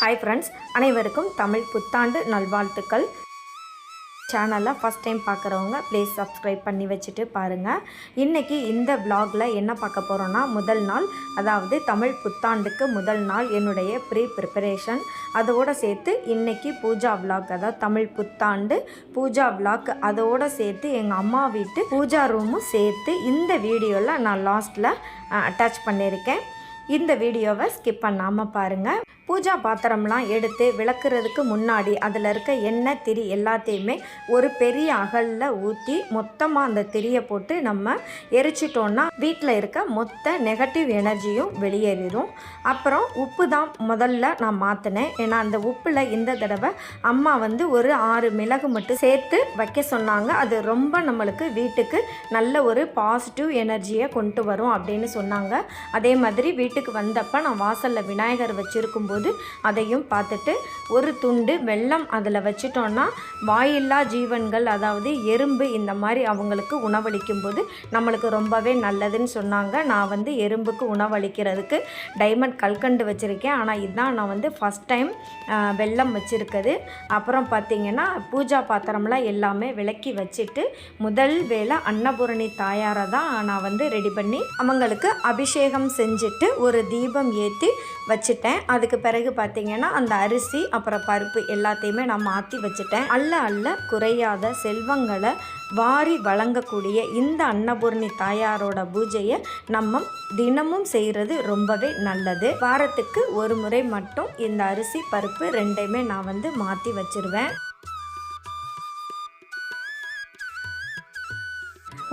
Hi friends அனைவருக்கும் தமிழ் புத்தாண்டு நல்வாழ்த்துக்கள். சேனலை ஃபஸ்ட் டைம் பார்க்குறவங்க ப்ளீஸ் சப்ஸ்கிரைப் பண்ணி வச்சுட்டு பாருங்கள் இன்றைக்கி இந்த vlogல என்ன பார்க்க போகிறோன்னா முதல் நாள் அதாவது தமிழ் புத்தாண்டுக்கு முதல் நாள் என்னுடைய ப்ரீ ப்ரிப்பரேஷன் அதோடு சேர்த்து இன்றைக்கி பூஜா vlog அதாவது தமிழ் புத்தாண்டு பூஜா vlog அதோடு சேர்த்து எங்கள் அம்மா வீட்டு பூஜா ரூமும் சேர்த்து இந்த வீடியோவில் நான் லாஸ்ட்டில் அட்டாச் பண்ணியிருக்கேன். இந்த வீடியோவை ஸ்கிப் பண்ணாமல் பாருங்கள் பூஜா பாத்திரம்லாம் எடுத்து விளக்குறதுக்கு முன்னாடி அதில் இருக்க எண்ணெய் திரி எல்லாத்தையுமே ஒரு பெரிய அகலில் ஊற்றி மொத்தமாக அந்த திரியை போட்டு நம்ம எரிச்சிட்டோன்னா வீட்டில் இருக்க மொத்த நெகட்டிவ் எனர்ஜியும் வெளியேறிடும் அப்புறம் உப்பு தான் முதல்ல நான் மாற்றினேன் ஏன்னா அந்த உப்பில் இந்த தடவை அம்மா வந்து ஒரு ஆறு மிளகு மட்டும் சேர்த்து வைக்க சொன்னாங்க. அது ரொம்ப நம்மளுக்கு வீட்டுக்கு நல்ல ஒரு பாசிட்டிவ் எனர்ஜியை கொண்டு வரும் அப்படின்னு சொன்னாங்க. அதே மாதிரி வீட்டுக்கு வந்தப்போ நான் வாசலில் விநாயகர் வச்சுருக்கும் போது அதையும் பார்த்துட்டு ஒரு துண்டு வெல்லம் அதில் வச்சிட்டோன்னா வாயில்லா ஜீவன்கள் அதாவது எறும்பு இந்த மாதிரி அவங்களுக்கு உணவளிக்கும் போது நம்மளுக்கு ரொம்பவே நல்லதுன்னு சொன்னாங்க. நான் வந்து எறும்புக்கு உணவளிக்கிறதுக்கு டைமண்ட் கல்கண்டு வச்சுருக்கேன். ஆனால் இதுதான் நான் வந்து ஃபஸ்ட் டைம் வெல்லம் வச்சுருக்குது. அப்புறம் பார்த்திங்கன்னா பூஜா பாத்திரம்லாம் எல்லாமே விளக்கி வச்சுட்டு முதல் வேளை அன்னபூரணி தாயாரை தான் நான் வந்து ரெடி பண்ணி அவங்களுக்கு அபிஷேகம் செஞ்சுட்டு ஒரு தீபம் ஏற்றி வச்சுட்டேன். அதுக்கு பிறகு பார்த்திங்கன்னா அந்த அரிசி அப்புறம் பருப்பு எல்லாத்தையுமே நான் மாற்றி வச்சுட்டேன். அல்ல அல்ல குறையாத செல்வங்களை வாரி வழங்கக்கூடிய இந்த அன்னபூர்ணி தாயாரோட பூஜையை நம்ம தினமும் செய்கிறது ரொம்பவே நல்லது. வாரத்துக்கு ஒரு முறை மட்டும் இந்த அரிசி பருப்பு ரெண்டையுமே நான் வந்து மாற்றி வச்சுருவேன்.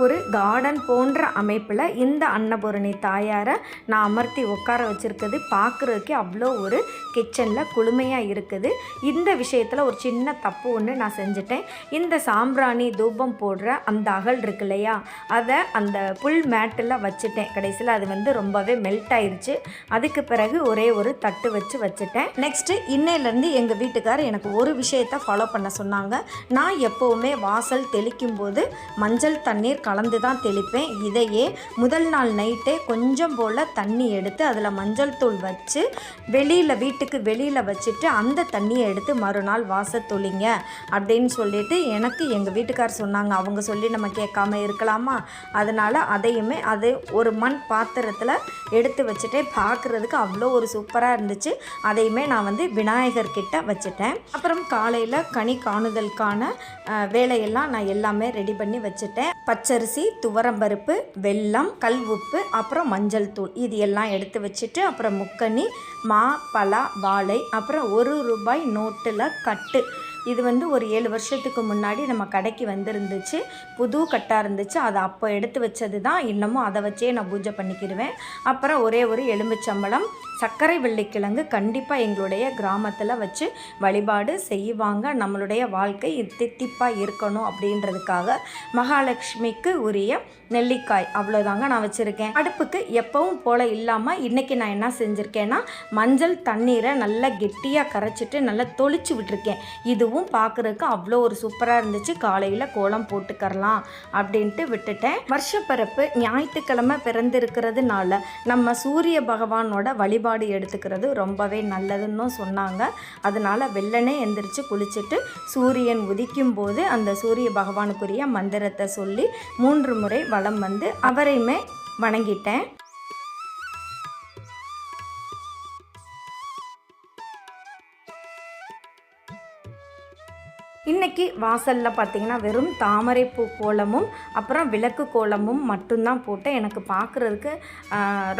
ஒரு கார்டன் போன்ற அமைப்பில் இந்த அன்னபூரணி தாயாரை நான் அமர்த்தி உட்கார வச்சுருக்குது. பார்க்குறதுக்கே அவ்வளோ ஒரு கிச்சனில் குளுமையாக இருக்குது. இந்த விஷயத்தில் ஒரு சின்ன தப்பு ஒன்று நான் செஞ்சுட்டேன். இந்த சாம்பிராணி தூபம் போடுற அந்த அகல் இருக்கு இல்லையா? அதை அந்த புல் மேட்டில் வச்சுட்டேன். கடைசியில் அது வந்து ரொம்பவே மெல்ட் ஆயிடுச்சு அதுக்கு பிறகு ஒரே ஒரு தட்டு வச்சு வச்சுட்டேன். நெக்ஸ்ட்டு இன்னையிலேருந்து எங்கள் வீட்டுக்கார் எனக்கு ஒரு விஷயத்தை ஃபாலோ பண்ண சொன்னாங்க. நான் எப்போவுமே வாசல் தெளிக்கும் போது மஞ்சள் தண்ணீர் கலந்து தான் தெளிப்பேன். இதையே முதல் நாள் நைட்டே கொஞ்சம் போல் தண்ணி எடுத்து அதில் மஞ்சள் தூள் வச்சு வெளியில் வீட்டுக்கு வெளியில் வச்சுட்டு அந்த தண்ணியை எடுத்து மறுநாள் வாச தொழிங்க அப்படின்னு சொல்லிட்டு எனக்கு எங்கள் வீட்டுக்கார் சொன்னாங்க. அவங்க சொல்லி நம்ம கேட்காம இருக்கலாமா? அதனால் அதையுமே அது ஒரு மண் பாத்திரத்தில் எடுத்து வச்சுட்டே பார்க்குறதுக்கு அவ்வளோ ஒரு சூப்பராக இருந்துச்சு. அதையுமே நான் வந்து விநாயகர் கிட்ட வச்சுட்டேன். அப்புறம் காலையில் கனி காணுதலுக்கான வேலையெல்லாம் நான் எல்லாமே ரெடி பண்ணி வச்சுட்டேன். பச்சை பச்சரிசி துவரம்பருப்பு வெல்லம் கல் உப்பு அப்புறம் மஞ்சள் தூள். இது எல்லாம் எடுத்து வச்சுட்டு அப்புறம் முக்கனி மா பலா வாழை அப்புறம் ஒரு ரூபாய் நோட்டில் கட்டு. இது வந்து ஒரு ஏழு வருஷத்துக்கு முன்னாடி நம்ம கடைக்கு வந்திருந்துச்சு. புது கட்டாக இருந்துச்சு. அதை அப்போ எடுத்து வச்சது தான் இன்னமும் அதை வச்சே நான் பூஜை பண்ணிக்கிடுவேன் அப்புறம் ஒரே ஒரு எலும்புச்சம்பளம் சர்க்கரை வெள்ளிக்கிழங்கு கண்டிப்பாக எங்களுடைய கிராமத்தில் வச்சு வழிபாடு செய்வாங்க. நம்மளுடைய வாழ்க்கை தித்திப்பாக இருக்கணும் அப்படின்றதுக்காக மகாலட்சுமிக்கு உரிய நெல்லிக்காய். அவ்வளோதாங்க நான் வச்சுருக்கேன். அடுப்புக்கு எப்பவும் போல் இல்லாமல் இன்றைக்கி நான் என்ன செஞ்சுருக்கேன்னா மஞ்சள் தண்ணீரை நல்லா கெட்டியாக கரைச்சிட்டு நல்லா தொளிச்சு விட்டுருக்கேன். இதுவும் பார்க்குறதுக்கு அவ்வளோ ஒரு சூப்பராக இருந்துச்சு. காலையில் கோலம் போட்டுக்கரலாம் அப்படின்ட்டு விட்டுட்டேன். வருஷப்பிறப்பு ஞாயிற்றுக்கிழமை பிறந்திருக்கிறதுனால நம்ம சூரிய பகவானோட வழிபாடு எடுத்துக்கிறது ரொம்பவே நல்லதுன்னு சொன்னாங்க. அதனால் வெள்ளனே எந்திரிச்சு குளிச்சுட்டு சூரியன் உதிக்கும் போது அந்த சூரிய பகவானுக்குரிய மந்திரத்தை சொல்லி மூன்று முறை வளம் வந்து அவரையுமே வணங்கிட்டேன். இன்னைக்கு வாசலில் பார்த்தீங்கன்னா வெறும் தாமரை பூ கோலமும் அப்புறம் விளக்கு கோலமும் மட்டும்தான் போட்டேன் எனக்கு பார்க்குறதுக்கு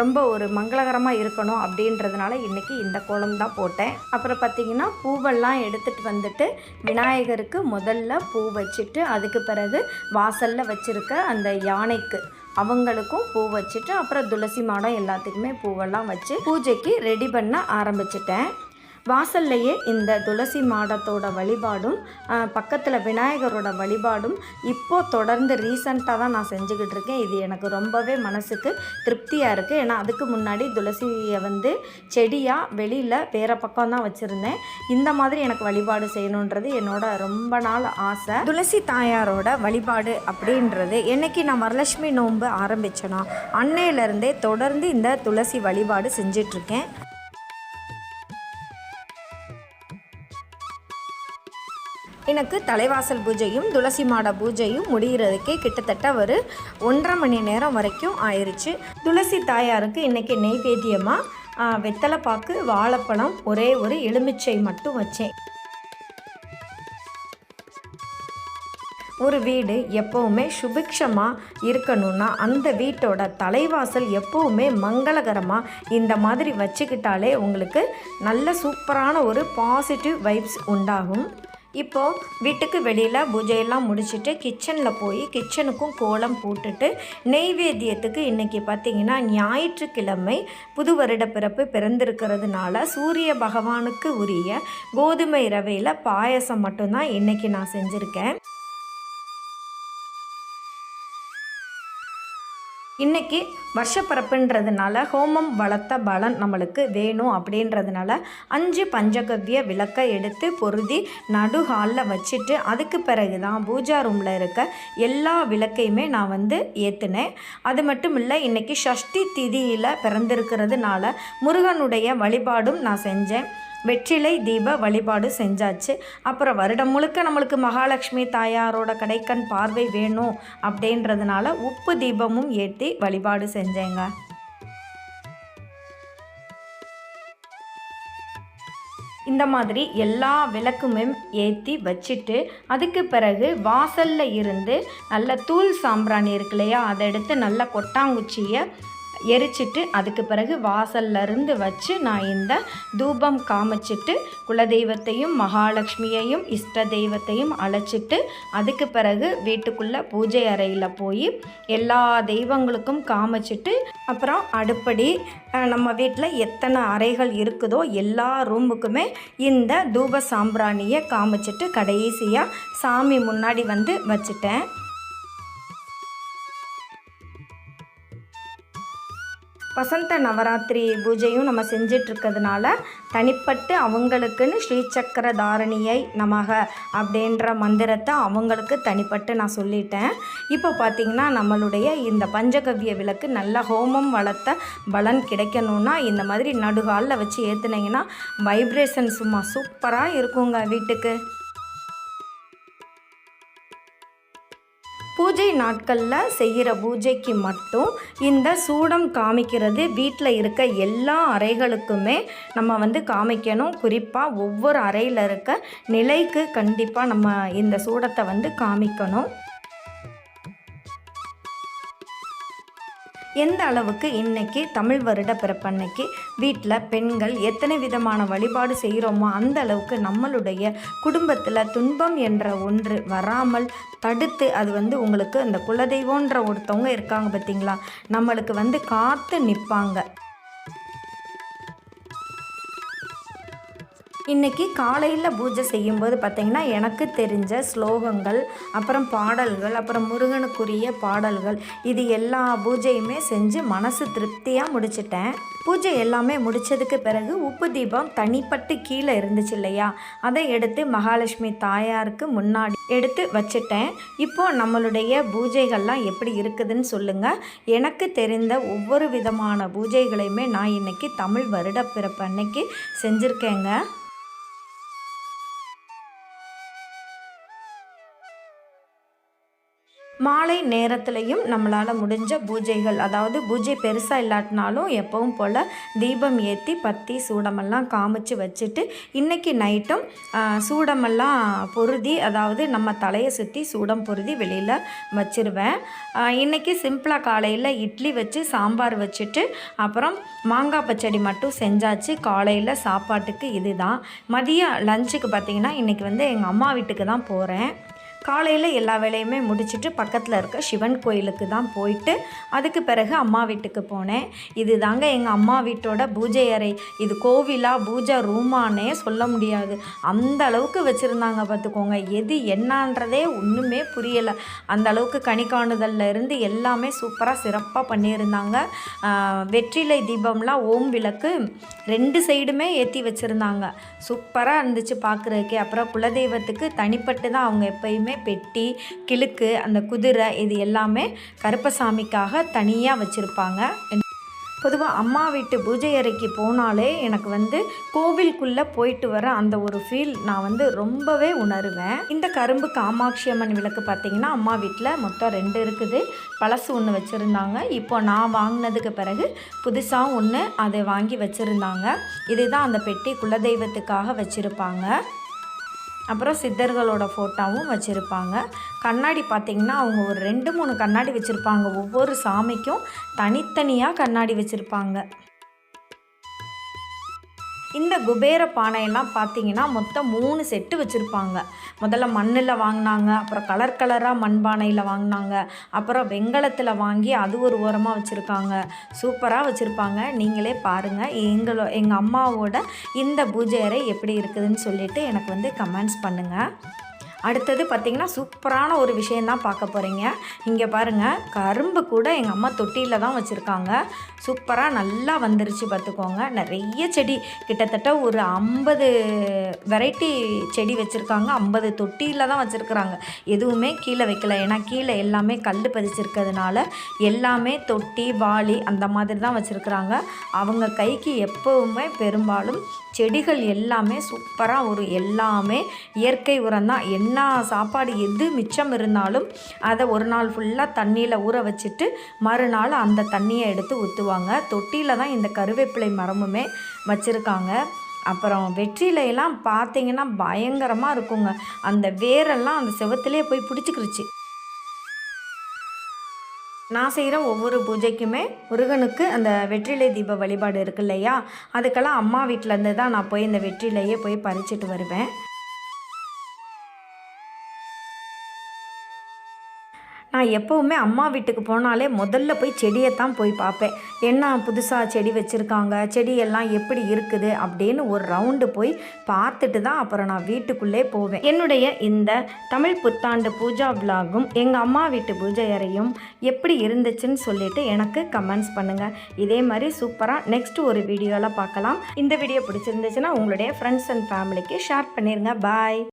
ரொம்ப ஒரு மங்களகரமாக இருக்கணும் அப்படின்றதுனால இன்றைக்கி இந்த கோலம் தான் போட்டேன். அப்புறம் பார்த்தீங்கன்னா பூவெல்லாம் எடுத்துகிட்டு வந்துட்டு விநாயகருக்கு முதல்ல பூ வச்சுட்டு அதுக்கு பிறகு வாசலில் வச்சுருக்க அந்த யானைக்கு அவங்களுக்கும் பூ வச்சுட்டு அப்புறம் துளசி மாடம் எல்லாத்துக்குமே பூவெல்லாம் வச்சு பூஜைக்கு ரெடி பண்ண ஆரம்பிச்சிட்டேன். வாசல்லையே இந்த துளசி மாடத்தோட வழிபாடும் பக்கத்தில் விநாயகரோட வழிபாடும் இப்போது தொடர்ந்து ரீசண்டாக தான் நான் செஞ்சுக்கிட்டு இருக்கேன். இது எனக்கு ரொம்பவே மனசுக்கு திருப்தியாக இருக்குது ஏன்னா அதுக்கு முன்னாடி துளசியை வந்து செடியாக வெளியில் வேறு பக்கம் தான் வச்சுருந்தேன். இந்த மாதிரி எனக்கு வழிபாடு செய்யணுன்றது என்னோட ரொம்ப நாள் ஆசை. துளசி தாயாரோட வழிபாடு அப்படின்றது என்னைக்கு நான் வரலட்சுமி நோன்பு ஆரம்பித்தேனோ அன்னையிலேருந்தே தொடர்ந்து இந்த துளசி வழிபாடு செஞ்சிட்ருக்கேன் எனக்கு தலைவாசல் பூஜையும் துளசி மாட பூஜையும் முடிகிறதுக்கே கிட்டத்தட்ட ஒரு ஒன்றரை மணி நேரம் வரைக்கும் ஆயிடுச்சு துளசி தாயாருக்கு இன்றைக்கி நெய்வேத்தியமாக வெத்தலைப்பாக்கு வாழைப்பழம் ஒரே ஒரு எலுமிச்சை மட்டும் வச்சேன். ஒரு வீடு எப்போவுமே சுபிக்ஷமாக இருக்கணும்னா அந்த வீட்டோட தலைவாசல் எப்போவுமே மங்களகரமாக இந்த மாதிரி வச்சுக்கிட்டாலே உங்களுக்கு நல்ல சூப்பரான ஒரு பாசிட்டிவ் வைப்ஸ் உண்டாகும். இப்போது வீட்டுக்கு வெளியில் பூஜையெல்லாம் முடிச்சுட்டு கிச்சனில் போய் கிச்சனுக்கும் கோலம் போட்டுட்டு நெய்வேத்தியத்துக்கு இன்றைக்கி பார்த்திங்கன்னா ஞாயிற்றுக்கிழமை புது வருட பிறப்பு பிறந்திருக்கிறதுனால சூரிய பகவானுக்கு உரிய கோதுமை ரவையில் பாயசம் மட்டும்தான் இன்றைக்கி நான் செஞ்சுருக்கேன். இன்றைக்கி வருஷப்பரப்புன்றதுனால ஹோமம் வளர்த்த பலன் நம்மளுக்கு வேணும் அப்படின்றதுனால அஞ்சு பஞ்சகவ்ய விளக்கை எடுத்து பொருதி நடு ஹாலில் வச்சுட்டு அதுக்கு பிறகு தான் பூஜா ரூமில் இருக்க எல்லா விளக்கையுமே நான் வந்து ஏற்றுனேன் அது மட்டும் இல்லை இன்றைக்கி ஷஷ்டி திதியில் பிறந்திருக்கிறதுனால முருகனுடைய வழிபாடும் நான் செஞ்சேன். வெற்றிலை தீப வழிபாடு செஞ்சாச்சு. அப்புறம் வருடம் முழுக்க நம்மளுக்கு மகாலட்சுமி தாயாரோட கடைக்கண் பார்வை வேணும் அப்படின்றதுனால உப்பு தீபமும் ஏற்றி வழிபாடு செஞ்சேங்க. இந்த மாதிரி எல்லா விளக்குமே ஏற்றி வச்சுட்டு அதுக்கு பிறகு வாசலில் இருந்து நல்ல தூள் சாம்பிராணி இருக்கு இல்லையா அதை எடுத்து நல்ல கொட்டாங்குச்சியை எரிச்சிட்டு அதுக்கு பிறகு வாசல்ல இருந்து வச்சு நான் இந்த தூபம் காமிச்சிட்டு குலதெய்வத்தையும் மகாலட்சுமியையும் இஷ்ட தெய்வத்தையும் அழைச்சிட்டு அதுக்கு பிறகு வீட்டுக்குள்ளே பூஜை அறையில் போய் எல்லா தெய்வங்களுக்கும் காமிச்சிட்டு அப்புறம் அடுப்படி நம்ம வீட்டில் எத்தனை அறைகள் இருக்குதோ எல்லா ரூமுக்குமே இந்த தூப சாம்பிராணியை காமிச்சிட்டு கடைசியாக சாமி முன்னாடி வந்து வச்சுட்டேன். வசந்த நவராத்திரி பூஜையும் நம்ம செஞ்சிட்ருக்கிறதுனால தனிப்பட்டு அவங்களுக்குன்னு ஸ்ரீசக்கர தாரணியை நமக அப்படின்ற மந்திரத்தை அவங்களுக்கு தனிப்பட்டு நான் சொல்லிட்டேன். இப்போ பார்த்திங்கன்னா நம்மளுடைய இந்த பஞ்சகவ்ய விளக்கு நல்ல ஹோமம் வளர்த்த பலன் கிடைக்கணும்னா இந்த மாதிரி நடுகாலில் வச்சு ஏற்றுனீங்கன்னா வைப்ரேஷன் சும்மா சூப்பராக இருக்குங்க வீட்டுக்கு. பூஜை நாட்களில் செய்கிற பூஜைக்கு மட்டும் இந்த சூடம் காமிக்கிறது வீட்டில் இருக்க எல்லா அறைகளுக்குமே நம்ம வந்து காமிக்கணும். குறிப்பாக ஒவ்வொரு அறையில் இருக்க நிலைக்கு கண்டிப்பாக நம்ம இந்த சூடத்தை வந்து காமிக்கணும். எந்த அளவுக்கு இன்றைக்கி தமிழ் வருட பிறப்பன்னைக்கு வீட்டில் பெண்கள் எத்தனை விதமான வழிபாடு செய்கிறோமோ அந்த அளவுக்கு நம்மளுடைய குடும்பத்தில் துன்பம் என்ற ஒன்று வராமல் தடுத்து அது வந்து உங்களுக்கு அந்த குலதெய்வன்ற ஒருத்தவங்க இருக்காங்க பார்த்தீங்களா நம்மளுக்கு வந்து காத்து நிற்பாங்க இன்றைக்கி காலையில் பூஜை செய்யும்போது பார்த்திங்கன்னா எனக்கு தெரிஞ்ச ஸ்லோகங்கள் அப்புறம் பாடல்கள் அப்புறம் முருகனுக்குரிய பாடல்கள் இது எல்லா பூஜையுமே செஞ்சு மனசு திருப்தியாக முடிச்சிட்டேன். பூஜை எல்லாமே முடித்ததுக்கு பிறகு உப்பு தீபம் தனிப்பட்டு கீழே இருந்துச்சு இல்லையா? அதை எடுத்து மகாலட்சுமி தாயாருக்கு முன்னாடி எடுத்து வச்சுட்டேன். இப்போது நம்மளுடைய பூஜைகள்லாம் எப்படி இருக்குதுன்னு சொல்லுங்கள் எனக்கு தெரிந்த ஒவ்வொரு விதமான பூஜைகளையுமே நான் இன்றைக்கி தமிழ் வருட பிறப்பு அன்னைக்கு செஞ்சுருக்கேங்க. மாலை நேரத்துலையும் நம்மளால் முடிஞ்ச பூஜைகள் அதாவது பூஜை பெருசாக இல்லாட்டினாலும் எப்பவும் போல் தீபம் ஏற்றி பத்தி சூடமெல்லாம் காமிச்சு வச்சுட்டு இன்றைக்கி நைட்டும் சூடமெல்லாம் பொருதி அதாவது நம்ம தலையை சுற்றி சூடம் பொருதி வெளியில் வச்சுருவேன். இன்றைக்கி சிம்பிளாக காலையில் இட்லி வச்சு சாம்பார் வச்சுட்டு அப்புறம் மாங்காய் பச்சடி மட்டும் செஞ்சாச்சு. காலையில் சாப்பாட்டுக்கு இதுதான். மதியம் லஞ்சுக்கு பார்த்திங்கன்னா இன்றைக்கி வந்து எங்கள் அம்மா வீட்டுக்கு தான் போகிறேன் காலையில் எல்லா வேலையுமே முடிச்சுட்டு பக்கத்தில் இருக்க சிவன் கோயிலுக்கு தான் போயிட்டு அதுக்கு பிறகு அம்மா வீட்டுக்கு போனேன். இது தாங்க எங்கள் அம்மா வீட்டோட பூஜை அறை. இது கோவிலா பூஜை ரூமானே சொல்ல முடியாது. அந்த அளவுக்கு வச்சுருந்தாங்க பார்த்துக்கோங்க எது என்னான்றதே ஒன்றுமே புரியலை. அந்த அளவுக்கு கணிக்காணுதலில் இருந்து எல்லாமே சூப்பராக சிறப்பாக பண்ணியிருந்தாங்க. வெற்றிலை தீபம்லாம் ஓம் விளக்கு ரெண்டு சைடுமே ஏற்றி வச்சுருந்தாங்க. சூப்பராக இருந்துச்சு பார்க்குறதுக்கே அப்புறம் குலதெய்வத்துக்கு தனிப்பட்டு தான் அவங்க எப்பயுமே பெட்டி கிழுக்கு அந்த குதிரை இது எல்லாமே கருப்பசாமிக்காக தனியாக வச்சுருப்பாங்க. பொதுவாக அம்மா வீட்டு பூஜை அறைக்கு போனாலே எனக்கு வந்து கோவிலுக்குள்ளே போயிட்டு வர அந்த ஒரு ஃபீல் நான் வந்து ரொம்பவே உணருவேன். இந்த கரும்பு காமாட்சி அம்மன் விளக்கு பார்த்திங்கன்னா அம்மா வீட்டில் மொத்தம் ரெண்டு இருக்குது. பழசு ஒன்று வச்சுருந்தாங்க. இப்போ நான் வாங்கினதுக்கு பிறகு புதுசாக ஒன்று அதை வாங்கி வச்சுருந்தாங்க. இதுதான் அந்த பெட்டி குலதெய்வத்துக்காக வச்சுருப்பாங்க. அப்புறம் சித்தர்களோட ஃபோட்டோவும் வச்சுருப்பாங்க. கண்ணாடி பார்த்திங்கன்னா அவங்க ஒரு ரெண்டு மூணு கண்ணாடி வச்சுருப்பாங்க. ஒவ்வொரு சாமிக்கும் தனித்தனியாக கண்ணாடி வச்சுருப்பாங்க. இந்த குபேர பானையெல்லாம் பார்த்தீங்கன்னா மொத்தம் மூணு செட்டு வச்சுருப்பாங்க. முதல்ல மண்ணில் வாங்கினாங்க அப்புறம் கலர் கலராக மண்பானையில் வாங்கினாங்க அப்புறம் வெங்கலத்தில் வாங்கி அது ஒரு ஓரமாக வச்சுருக்காங்க. சூப்பராக வச்சுருப்பாங்க. நீங்களே பாருங்கள் எங்களோ எங்கள் அம்மாவோட இந்த பூஜை அறை எப்படி இருக்குதுன்னு சொல்லிட்டு எனக்கு வந்து கமெண்ட்ஸ் பண்ணுங்கள் அடுத்தது பார்த்திங்கன்னா சூப்பரான ஒரு விஷயந்தான் பார்க்க போகிறீங்க இங்கே பாருங்கள் கரும்பு கூட எங்கள் அம்மா தொட்டியில் தான் வச்சுருக்காங்க. சூப்பராக நல்லா வந்துருச்சு பார்த்துக்கோங்க. நிறைய செடி கிட்டத்தட்ட ஒரு ஐம்பது வெரைட்டி செடி வச்சுருக்காங்க. ஐம்பது தொட்டியில் தான் வச்சுருக்குறாங்க. எதுவுமே கீழே வைக்கல. ஏன்னா கீழே எல்லாமே கல் பதிச்சிருக்கிறதுனால எல்லாமே தொட்டி வாளி அந்த மாதிரி தான் வச்சுருக்குறாங்க. அவங்க கைக்கு எப்போவுமே பெரும்பாலும் செடிகள் எல்லாமே சூப்பராக ஒரு எல்லாமே இயற்கை உரம் தான் என்ன சாப்பாடு எது மிச்சம் இருந்தாலும் அதை ஒரு நாள் ஃபுல்லாக தண்ணியில் ஊற வச்சுட்டு மறுநாள் அந்த தண்ணியை எடுத்து ஊற்றுவாங்க தொட்டியில் தான் இந்த கருவேப்பிலை மரமுமே வச்சுருக்காங்க. அப்புறம் வெற்றிலையெல்லாம் பார்த்தீங்கன்னா பயங்கரமாக இருக்குங்க. அந்த வேரெல்லாம் அந்த செவத்துலேயே போய் பிடிச்சிக்கிருச்சு. நான் செய்கிற ஒவ்வொரு பூஜைக்குமே முருகனுக்கு அந்த வெற்றிலை தீப வழிபாடு இருக்கு இல்லையா? அதுக்கெல்லாம் அம்மா வீட்டிலேருந்து தான் நான் போய் இந்த வெற்றிலையே போய் பறிச்சுட்டு வருவேன். நான் எப்போவுமே அம்மா வீட்டுக்கு போனாலே முதல்ல போய் செடியை தான் போய் பார்ப்பேன். என்ன புதுசாக செடி வச்சுருக்காங்க? செடியெல்லாம் எப்படி இருக்குது? அப்படின்னு ஒரு ரவுண்டு போய் பார்த்துட்டு தான் அப்புறம் நான் வீட்டுக்குள்ளே போவேன். என்னுடைய இந்த தமிழ் புத்தாண்டு பூஜா விலாகும் எங்கள் அம்மா வீட்டு பூஜை அறையும் எப்படி இருந்துச்சுன்னு சொல்லிட்டு எனக்கு கமெண்ட்ஸ் பண்ணுங்கள் இதே மாதிரி சூப்பராக நெக்ஸ்ட் ஒரு வீடியோவில் பார்க்கலாம். இந்த வீடியோ பிடிச்சிருந்துச்சுன்னா உங்களுடைய ஃப்ரெண்ட்ஸ் அண்ட் ஃபேமிலிக்கு ஷேர் பண்ணிடுங்க பாய்